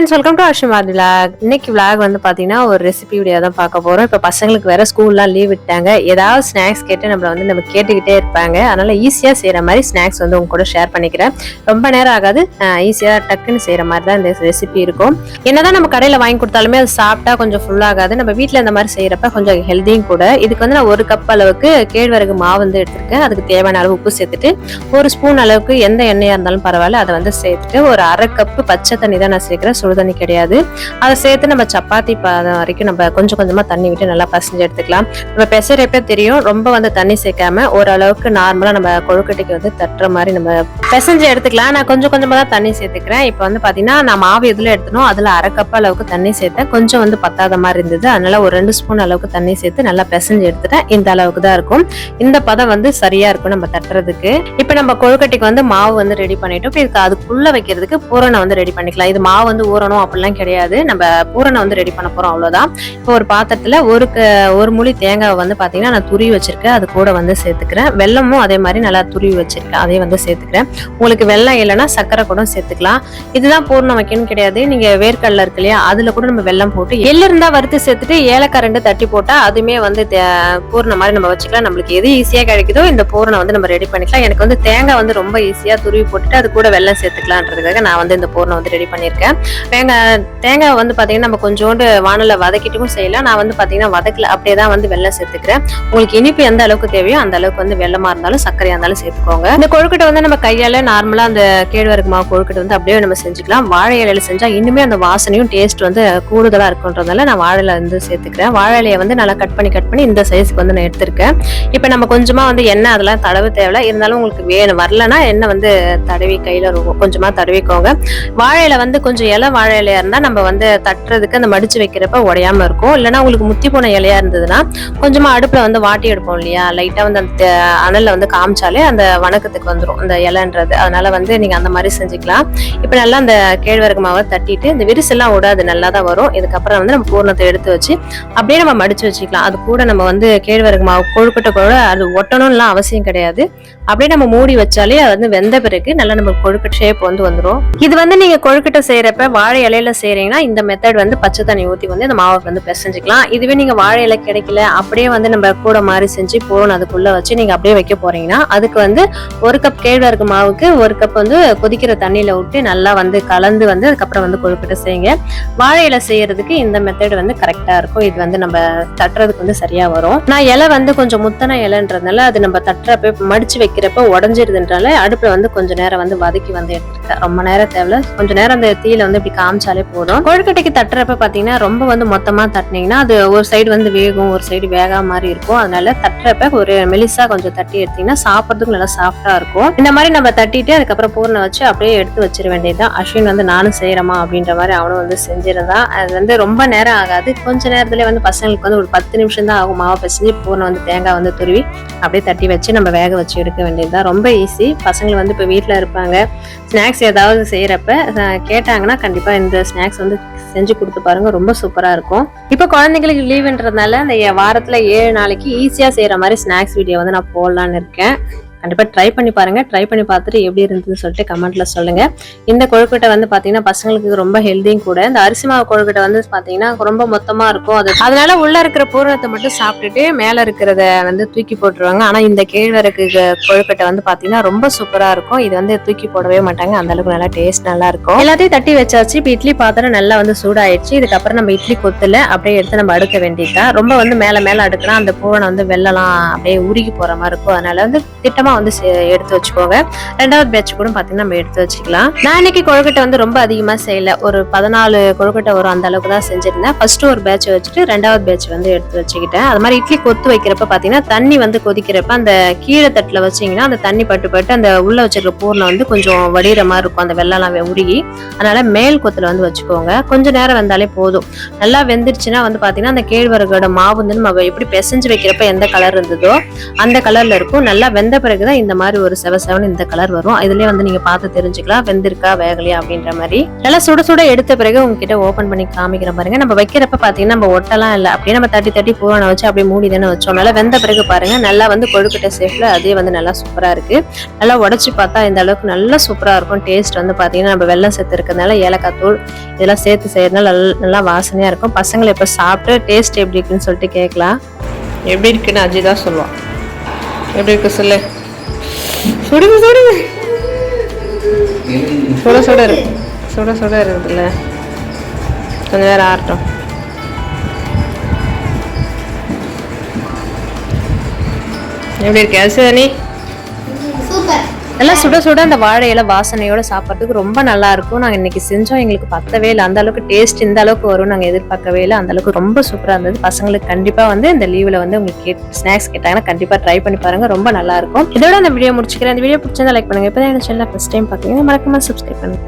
Friends welcome to Ashmat vlog இன்னைக்கு vlog வந்து பார்த்தீங்கன்னா ஒரு ரெசிபி வீடியோ தான் பார்க்க போகிறோம் இப்போ பசங்களுக்கு வேற ஸ்கூல்லாம் லீவ் விட்டாங்க. ஏதாவது ஸ்நாக்ஸ் கேட்டு நம்மளை வந்து நம்ம கேட்டுக்கிட்டே இருப்பாங்க. அதனால ஈஸியாக செய்கிற மாதிரி ஸ்நாக்ஸ் வந்து உங்க கூட ஷேர் பண்ணிக்கிறேன். ரொம்ப நேரம் ஆகாது. ஈஸியாக டக்குன்னு செய்கிற மாதிரி தான் இந்த ரெசிபி இருக்கும். என்னதான் நம்ம கடையில் வாங்கி கொடுத்தாலுமே அது சாப்பிட்டா கொஞ்சம் ஃபுல்லாகாது நம்ம வீட்டில் இந்த மாதிரி செய்கிறப்ப கொஞ்சம் ஹெல்த்தியும் கூட. இதுக்கு வந்து நான் ஒரு கப் அளவுக்கு கேழ்வரகு மாவு வந்து எடுத்திருக்கேன். அதுக்கு தேவையான அளவு உப்பு சேர்த்துட்டு ஒரு ஸ்பூன் அளவுக்கு எந்த எண்ணெயாக இருந்தாலும் பரவாயில்ல அதை வந்து சேர்த்துட்டு ஒரு அரை கப்பு பச்சை தண்ணி தான் நான் சேர்க்குறேன். சுடு தண்ணி கிடையாது. அதை சேர்த்து நம்ம சப்பாத்தி பதம் வரைக்கும் நம்ம கொஞ்சம் கொஞ்சமாக தண்ணி விட்டு நல்லா பசஞ்சு எடுத்துக்கலாம். நம்ம பெசறப்ப தெரியும் ரொம்ப வந்து தண்ணி சேர்க்காம ஓரளவுக்கு நார்மலாக நம்ம கொழுக்கட்டைக்கு வந்து தட்டுற மாதிரி நம்ம பிசைஞ்சு எடுத்துக்கலாம். நான் கொஞ்சம் கொஞ்சமாக தான் தண்ணி சேர்த்துக்கிறேன். இப்போ வந்து பார்த்தீங்கன்னா நான் மாவு எதில் எடுத்தனோ அதில் அரை கப் அளவுக்கு தண்ணி சேர்த்தேன். கொஞ்சம் வந்து பத்தாத மாதிரி இருந்தது. அதனால ஒரு ரெண்டு ஸ்பூன் அளவுக்கு தண்ணி சேர்த்து நல்லா பிசைஞ்சு எடுத்துட்டேன். இந்த அளவுக்கு தான் இருக்கும். இந்த பதம் வந்து சரியா இருக்கும் நம்ம தட்டுறதுக்கு. இப்போ நம்ம கொழுக்கட்டைக்கு வந்து மாவு வந்து ரெடி பண்ணிட்டோம். இப்போ இதுக்கு அதுக்குள்ள வைக்கிறதுக்கு பூரணம் வந்து ரெடி பண்ணிக்கலாம். இது மாவு வந்து பூரணம் அப்படிலாம் கிடையாது. நம்ம பூரணம் வந்து ரெடி பண்ண போறோம் அவ்வளவுதான். இப்போ ஒரு பாத்திரத்துல ஒரு க- ஒரு முழி தேங்காய் வந்து பாத்தீங்கன்னா நான் துருவி வச்சிருக்கேன். அது கூட வந்து சேர்த்துக்கிறேன். வெல்லமும் அதே மாதிரி நல்லா துருவி வச்சிருக்கேன். அதையும் வந்து சேர்த்துக்கிறேன். உங்களுக்கு வெல்லம் இல்லைன்னா சர்க்கரை கூட சேர்த்துக்கலாம். இதுதான் பூரணம் வைக்கணும் கிடையாது. நீங்க வேர்க்கடல இருக்கு இல்லையா அதுல கூட நம்ம வெல்லம் போட்டு எள்ளு இருந்தா வறுத்து சேர்த்துட்டு ஏலக்காய் ரெண்டு தட்டி போட்டா அதுமே வந்து தே- பூரணம் மாதிரி நம்ம வச்சுக்கலாம். நம்மளுக்கு எது ஈஸியா கிடைக்குதோ இந்த பூரணம் வந்து நம்ம ரெடி பண்ணிக்கலாம். எனக்கு வந்து தேங்காய் வந்து ரொம்ப ஈஸியா துருவி போட்டுட்டு அது கூட வெல்லம் சேர்த்துக்கலான்றதுக்காக நான் வந்து இந்த பூரணம் வந்து ரெடி பண்ணியிருக்கேன். தேங்காய் தேங்காய் வந்து பார்த்தீங்கன்னா நம்ம கொஞ்சோண்டு வானல வதக்கிட்டும் செய்யலாம். நான் வந்து பார்த்தீங்கன்னா வதக்கல. அப்படியே தான் வந்து வெள்ளம் சேர்த்துக்கிறேன். உங்களுக்கு இனிப்பு எந்த அளவுக்கு தேவையோ அந்த அளவுக்கு வந்து வெள்ளமாக இருந்தாலும் சர்க்கரையாக இருந்தாலும் சேர்த்துக்கோங்க. இந்த கொழுக்கட்டை வந்து நம்ம கையால் நார்மலாக அந்த கேழ்வரகு மாவு கொழுக்கட்டை வந்து அப்படியே நம்ம செஞ்சுக்கலாம். வாழை இலையில செஞ்சால் இன்னுமே அந்த வாசனையும் டேஸ்ட் வந்து கூடுதலாக இருக்குன்றதால நான் வாழை வந்து சேர்த்துக்கிறேன். வாழை இலையை வந்து நல்லா கட் பண்ணி கட் பண்ணி இந்த சைஸ்க்கு வந்து நான் எடுத்திருக்கேன். இப்போ நம்ம கொஞ்சமாக வந்து எண்ணெய் அதெல்லாம் தடவை தேவையில்ல. இருந்தாலும் உங்களுக்கு வேணும். வரலன்னா எண்ணெய் வந்து தடவி கையில் கொஞ்சமாக தடவிக்கோங்க. வாழை வந்து கொஞ்சம் இலை வாழை இலையா இருந்தா நம்ம வந்து தட்டுறதுக்கு அந்த மடிச்சு வைக்கிறப்ப உடையாம இருக்கும். இல்லைன்னா உங்களுக்கு முத்தி போன இலையா இருந்ததுன்னா கொஞ்சமா அடுப்புல வந்து வாட்டி எடுப்போம் இல்லையா? லைட்டா வந்து அந்த அனலில் அனல்ல வந்து காமிச்சாலே அந்த வணக்கத்துக்கு வந்துடும் அந்த இலைன்றது. அதனால வந்து நீங்க அந்த மாதிரி செஞ்சுக்கலாம். இப்போ நல்லா அந்த கேழ்வரகு மாவை தட்டிட்டு இந்த விரிசெல்லாம் விடாது நல்லா தான் வரும். இதுக்கப்புறம் வந்து நம்ம பூர்ணத்தை எடுத்து வச்சு அப்படியே நம்ம மடிச்சு வச்சுக்கலாம். அது கூட நம்ம வந்து கேழ்வரகு மாவு கொழுக்கட்டை கூட அது ஒட்டணும்லாம் அவசியம் கிடையாது. அப்படியே நம்ம மூடி வச்சாலே அது வந்து வெந்த பிறகு நல்லா நம்ம கொழுக்கட்டை ஷேப் வந்து வந்துடும் இது வந்து நீங்க கொழுக்கட்டை செய்யறப்ப வாழை இலையில செய்கிறீங்கன்னா இந்த மெத்தட் வந்து பச்சை தண்ணி ஊற்றி வந்து அந்த மாவை வந்து பிசைஞ்சிக்கலாம். இதுவே நீங்கள் வாழை இலை கிடைக்கல அப்படியே வந்து நம்ம கூட மாதிரி செஞ்சு போகணும் அதுக்குள்ளே வச்சு நீங்கள் அப்படியே வைக்க போகிறீங்கன்னா அதுக்கு வந்து ஒரு கப் கேழ்வரகு மாவுக்கு ஒரு கப் வந்து கொதிக்கிற தண்ணியில் விட்டு நல்லா வந்து கலந்து வந்து அதுக்கப்புறம் வந்து கொழுப்பிட்டு செய்யுங்க. வாழை இலை செய்யறதுக்கு இந்த மெத்தட் வந்து கரெக்டாக இருக்கும். இது வந்து நம்ம தட்டுறதுக்கு வந்து சரியாக வரும். நான் இலை வந்து கொஞ்சம் முத்தன இலைன்றதுனால அது நம்ம தட்டுறப்ப மடிச்சு வைக்கிறப்ப உடஞ்சிருதுன்றால அடுப்பில் வந்து கொஞ்ச நேரம் வந்து வதக்கி வந்து எடுத்துருக்கேன் ரொம்ப நேரம் தேவையில்ல. கொஞ்சம் நேரம் அந்த தீயில வந்து இப்படி காமிச்சாலே போதும். கொழுக்கட்டைக்கு தட்டுறப்ப பாத்தீங்கன்னா ரொம்ப வந்து மொத்தமா தட்டினீங்கன்னா அது ஒரு சைடு வந்து வேகும் ஒரு சைடு வேகாம மாதிரி இருக்கும். அதனால தட்டுறப்ப ஒரு மெலிசா கொஞ்சம் தட்டி எடுத்தீங்கன்னா சாப்பிட்றதுக்கு நல்லா சாஃப்டா இருக்கும். இந்த மாதிரி நம்ம தட்டிட்டு அதுக்கப்புறம் பூர்ணம் வச்சு அப்படியே எடுத்து வச்சிட வேண்டியதுதான். அஸ்வின் வந்து நானும் செய்கிறமா அப்படின்ற மாதிரி அவனும் வந்து செஞ்சிருந்தான் அது வந்து ரொம்ப நேரம் ஆகாது. கொஞ்ச நேரத்துல வந்து பசங்களுக்கு வந்து ஒரு பத்து நிமிஷம் தான் ஆகும். மாவை பிசைஞ்சு பூர்ணம் வந்து தேங்காய் வந்து துருவி அப்படியே தட்டி வச்சு நம்ம வேக வச்சு எடுக்க வேண்டியதுதான். ரொம்ப ஈஸி பசங்க வந்து இப்போ வீட்டில் இருப்பாங்க. ஸ்நாக்ஸ் ஏதாவது செய்யறப்ப கேட்டாங்கன்னா கண்டிப்பாக கண்டிப்பாக இந்த ஸ்நாக்ஸ் வந்து செஞ்சு கொடுத்து பாருங்க. ரொம்ப சூப்பராக இருக்கும். இப்போ குழந்தைங்களுக்கு லீவுன்றதுனால இந்த வாரத்தில் ஏழு நாளைக்கு ஈஸியாக செய்கிற மாதிரி ஸ்நாக்ஸ் வீடியோ வந்து நான் போடலான்னு இருக்கேன். கண்டிப்பாக ட்ரை பண்ணி பாருங்கள் ட்ரை பண்ணி பார்த்துட்டு எப்படி இருந்ததுன்னு சொல்லிட்டு கமெண்ட்டில் சொல்லுங்கள் இந்த கொழுக்கட்டை வந்து பார்த்தீங்கன்னா பசங்களுக்கு ரொம்ப ஹெல்த்தியும் கூட. இந்த அரிசி மாவு கொழுக்கட்டை வந்து பார்த்தீங்கன்னா ரொம்ப மொத்தமாக இருக்கும். அது அதனால உள்ளே இருக்கிற பூரணத்தை மட்டும் சாப்பிட்டுட்டு மேலே இருக்கிறத வந்து தூக்கி போட்டுருவாங்க. ஆனால் இந்த கேழ்வரகு கொழுக்கட்டை வந்து பார்த்தீங்கன்னா ரொம்ப சூப்பராக இருக்கும். இது வந்து தூக்கி போடவே மாட்டாங்க. அந்த அளவுக்கு நல்லா டேஸ்ட் நல்லா இருக்கும். எல்லாத்தையும் தட்டி வச்சாச்சு. இப்போ இட்லி பாத்திரம் நல்லா வந்து சூடாயிடுச்சு. இதுக்கப்புறம் நம்ம இட்லி கொத்துல அப்படியே எடுத்து நம்ம அடுக்க வேண்டியதுதான். ரொம்ப வந்து மேலே மேலே அடுக்கலாம் அந்த பூரணம் வந்து வெள்ளலாம் அப்படியே உருகி போகிற மாதிரி இருக்கும். அதனால வந்து திட்டமாக திட்டமா வந்து எடுத்து வச்சுக்கோங்க. ரெண்டாவது பேட்ச் கூட பாத்தீங்கன்னா நம்ம எடுத்து வச்சுக்கலாம். நான் இன்னைக்கு கொழுக்கட்டை வந்து ரொம்ப அதிகமா செய்யல. ஒரு பதினாலு கொழுக்கட்டை வரும் அந்த அளவுக்கு தான் செஞ்சிருந்தேன். ஃபர்ஸ்ட் ஒரு பேட்ச் வச்சுட்டு ரெண்டாவது பேட்ச் வந்து எடுத்து வச்சுக்கிட்டேன். அது மாதிரி இட்லி கொத்து வைக்கிறப்ப பாத்தீங்கன்னா தண்ணி வந்து கொதிக்கிறப்ப அந்த கீழே தட்டுல வச்சீங்கன்னா அந்த தண்ணி பட்டு பட்டு அந்த உள்ள வச்சிருக்க பூர்ணம் வந்து கொஞ்சம் வடிகிற மாதிரி இருக்கும். அந்த வெள்ளம்லாம் உருகி. அதனால மேல் கொத்துல வந்து வச்சுக்கோங்க. கொஞ்ச நேரம் வந்தாலே போதும். நல்லா வெந்துருச்சுன்னா வந்து பாத்தீங்கன்னா அந்த கேழ்வரகோட மாவு வந்து நம்ம எப்படி பிசைஞ்சு வைக்கிறப்ப எந்த கலர் இருந்ததோ அந்த கலர்ல இருக்கும். நல்லா வெந்த பிறகு பிறகுதான் இந்த மாதிரி ஒரு செவ செவன் இந்த கலர் வரும். இதுலயே வந்து நீங்க பார்த்து தெரிஞ்சுக்கலாம். வெந்திருக்கா வேகலையா அப்படின்ற மாதிரி. நல்லா சுட சுட எடுத்த பிறகு உங்ககிட்ட ஓபன் பண்ணி காமிக்கிற பாருங்க. நம்ம வைக்கிறப்ப பாத்தீங்கன்னா நம்ம ஒட்டலாம் இல்லை. அப்படியே நம்ம தட்டி தட்டி பூவான வச்சு அப்படியே மூடி தானே வச்சோம். நல்லா வெந்த பிறகு பாருங்க. நல்லா வந்து கொழுக்கட்டை சேஃப்ல அதே வந்து நல்லா சூப்பரா இருக்கு. நல்லா உடச்சி பார்த்தா இந்த அளவுக்கு நல்லா சூப்பரா இருக்கும். டேஸ்ட் வந்து பாத்தீங்கன்னா நம்ம வெள்ளம் சேர்த்து இருக்கிறதுனால ஏலக்காய் தூள் இதெல்லாம் சேர்த்து செய்யறதுனால நல்லா நல்லா வாசனையா இருக்கும். பசங்களை இப்ப சாப்பிட்டு டேஸ்ட் எப்படி இருக்குன்னு சொல்லிட்டு கேட்கலாம் எப்படி இருக்குன்னு அஜி தான் சொல்லுவான் எப்படி இருக்கு சொல்லு. சுடுங்க சுடுங்க சுட சுட இருக்கு. சுட சுட இருக்குதுல்ல. கொஞ்ச நேரம் ஆறட்டும். எப்படி இருக்கு அரிசி சூப்பர் நல்லா சுட சுட அந்த வாழை இலை வாசனையோட சாப்பிட்றதுக்கு ரொம்ப நல்லா இருக்கும். நாங்கள் இன்னைக்கு செஞ்சோம் எங்களுக்கு பத்தவே இல்லை. அந்த அளவுக்கு டேஸ்ட் இந்த அளவுக்கு வரும் நாங்கள் எதிர்பார்க்கவே இல்லை. அந்த அளவுக்கு ரொம்ப சூப்பராக இருந்தது. பசங்களுக்கு கண்டிப்பாக வந்து இந்த லீவில் வந்து உங்களுக்கு கேட் ஸ்நாக்ஸ் கேட்டாங்கன்னா கண்டிப்பாக ட்ரை பண்ணி பாருங்க. ரொம்ப நல்லா இருக்கும். இதோட அந்த வீடியோ முடிச்சுக்கிறேன். இந்த வீடியோ பிடிச்சிருந்தா லைக் பண்ணுங்க. இப்போ தான் என்ன சேனல் ஃபஸ்ட் டைம் பார்க்குறீங்க மறக்காம சப்ஸ்கிரைப் பண்ணுங்க.